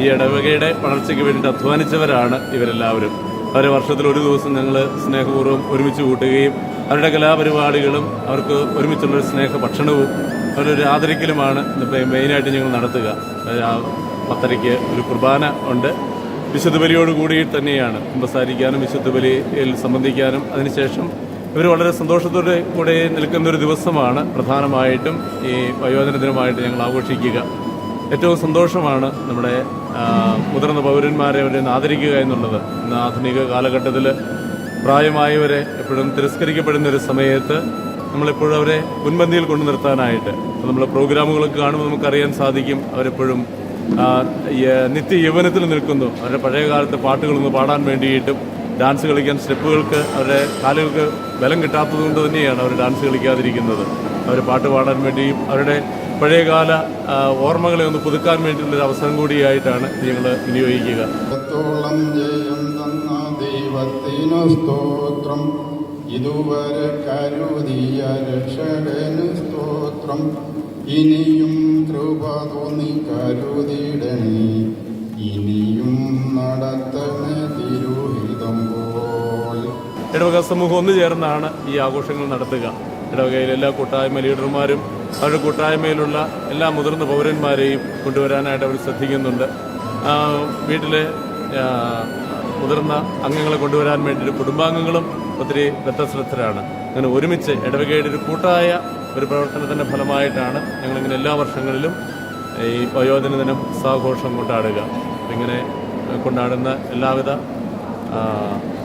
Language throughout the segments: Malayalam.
ഈ ഇടവകയുടെ വളർച്ചയ്ക്ക് വേണ്ടി അധ്വാനിച്ചവരാണ് ഇവരെല്ലാവരും. അവരെ വർഷത്തിൽ ഒരു ദിവസം ഞങ്ങൾ സ്നേഹപൂർവം ഒരുമിച്ച് കൂട്ടുകയും അവരുടെ കലാപരിപാടികളും അവർക്ക് ഒരുമിച്ചുള്ളൊരു സ്നേഹ ഭക്ഷണവും അവരൊരു ആദരിക്കലുമാണ് മെയിനായിട്ട് ഞങ്ങൾ നടത്തുക. പത്തരയ്ക്ക് ഒരു കുർബാന ഉണ്ട്. വിശുദ്ധ ബലിയോട് കൂടി തന്നെയാണ്. കുമ്പസാരിക്കാനും വിശുദ്ധ ബലിയിൽ സംബന്ധിക്കാനും അതിനുശേഷം ഇവർ വളരെ സന്തോഷത്തോടെ കൂടെ നിൽക്കുന്ന ഒരു ദിവസമാണ്. പ്രധാനമായിട്ടും ഈ വയോജന ദിനമായിട്ട് ഞങ്ങൾ ആഘോഷിക്കുക. ഏറ്റവും സന്തോഷമാണ് നമ്മുടെ മുതിർന്ന പൗരന്മാരെ അവരെ ആദരിക്കുക എന്നുള്ളത് ഇന്ന് ആധുനിക കാലഘട്ടത്തിൽ പ്രായമായവരെ എപ്പോഴും തിരസ്കരിക്കപ്പെടുന്ന ഒരു സമയത്ത് നമ്മളെപ്പോഴും അവരെ മുൻപന്തിയിൽ കൊണ്ടു നിർത്താനായിട്ട്. നമ്മൾ പ്രോഗ്രാമുകളൊക്കെ കാണുമ്പോൾ നമുക്കറിയാൻ സാധിക്കും അവരെപ്പോഴും നിത്യ യൗവനത്തിൽ നിൽക്കുന്നു. അവരുടെ പഴയ കാലത്തെ പാട്ടുകളൊന്ന് പാടാൻ വേണ്ടിയിട്ടും ഡാൻസ് കളിക്കാൻ സ്റ്റെപ്പുകൾക്ക് അവരുടെ കാലുകൾക്ക് ബലം കിട്ടാത്തത് കൊണ്ട് തന്നെയാണ് അവർ ഡാൻസ് കളിക്കാതിരിക്കുന്നത്. അവർ പാട്ട് പാടാൻ വേണ്ടിയും അവരുടെ പഴയകാല ഓർമ്മകളെ ഒന്ന് പുതുക്കാൻ വേണ്ടിയിട്ടുള്ളൊരു അവസരം കൂടിയായിട്ടാണ് ഞങ്ങൾ വിനിയോഗിക്കുക. സ്തോത്രം. ഇതുവരെ കരുതിയ രക്ഷകനു സ്തോത്രം. ഇനിയും കൃപ തോന്നി കരുതിയിടണേ ഇനിയും നടത്തണേ തിരുഹിതം പോൽ. ഇടവക സമൂഹം ഒന്നു ചേർന്നാണ് ഈ ആഘോഷങ്ങൾ നടത്തുക. ഇടവകയിലെ എല്ലാ കൂട്ടായ്മ ലീഡർമാരും അവരുടെ കൂട്ടായ്മയിലുള്ള എല്ലാ മുതിർന്ന പൗരന്മാരെയും കൊണ്ടുവരാനായിട്ട് അവർ ശ്രദ്ധിക്കുന്നുണ്ട്. വീട്ടിലെ മുതിർന്ന അംഗങ്ങളെ കൊണ്ടുവരാൻ വേണ്ടിയിട്ട് കുടുംബാംഗങ്ങളും ഒത്തിരി വ്യത്യസ്തരാണ്. അങ്ങനെ ഒരുമിച്ച് ഇടവകയുടെ ഒരു കൂട്ടായ ഒരു പ്രവർത്തനത്തിന്റെ ഫലമായിട്ടാണ് ഞങ്ങളിങ്ങനെ എല്ലാ വർഷങ്ങളിലും ഈ വയോജന ദിനം സാഘോഷം കൊണ്ടാടുക. ഇങ്ങനെ കൊണ്ടാടുന്ന എല്ലാവിധ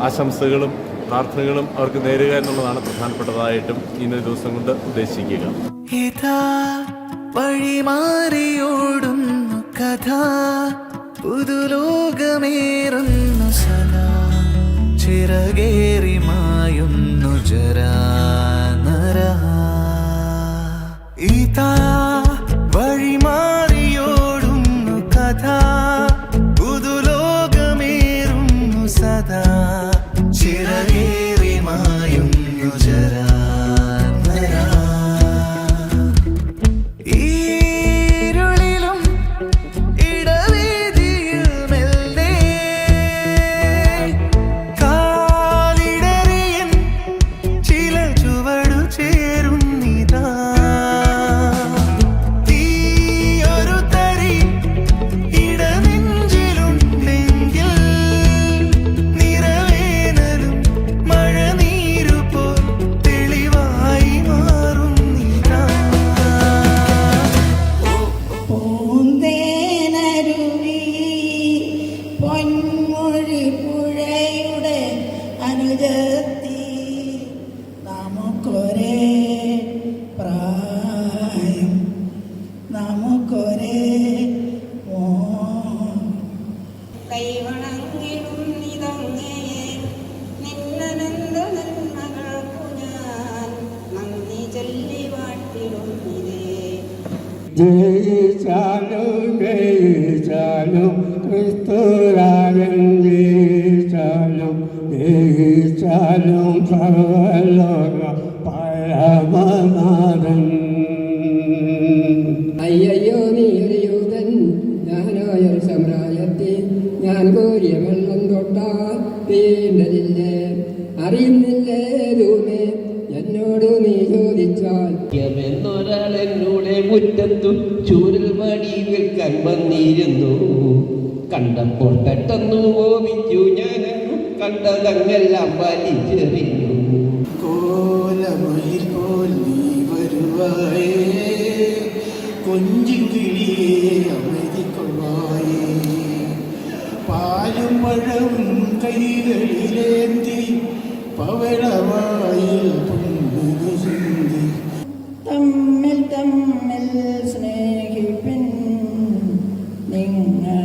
ആശംസകളും പ്രാർത്ഥനകളും അവർക്ക് നേരുക എന്നുള്ളതാണ് പ്രധാനപ്പെട്ടതായിട്ടും ഇന്നത്തെ ദിവസം കൊണ്ട് ഉദ്ദേശിക്കുക. വഴിമാറിയോടുന്നു കഥ. പുതുലോകമേറുന്നു സദാ. ചിറകേറി അയ്യയ്യോ നീലയൂതൻ ഞാനായ സമ്രായത്തിൽ ഞാൻ കോരിയ വെള്ളം തൊട്ടാൽ വീണ്ടതില്ലേ അറിയുന്നില്ലേ രൂപേ? എന്നോട് നീ ചോദിച്ചാൽ. എന്നൊരാൾ എന്നോടെ മുറ്റത്തു ചൂരൽ വടി വിൽക്കാൻ വന്നിരുന്നു. കണ്ടപ്പോൾ പെട്ടെന്നു ഓമിച്ചു ഞാൻ കണ്ടതങ്ങെല്ലാം വലിച്ചെറിഞ്ഞു. കോലമയിൽ പോൽ നീ വരുവായേ കൊഞ്ചും കിളിയേ അമരിക്കൊള്ളായേ പാലും പഴവും കൈകളിലേന്തി പവഴവായിൽ em,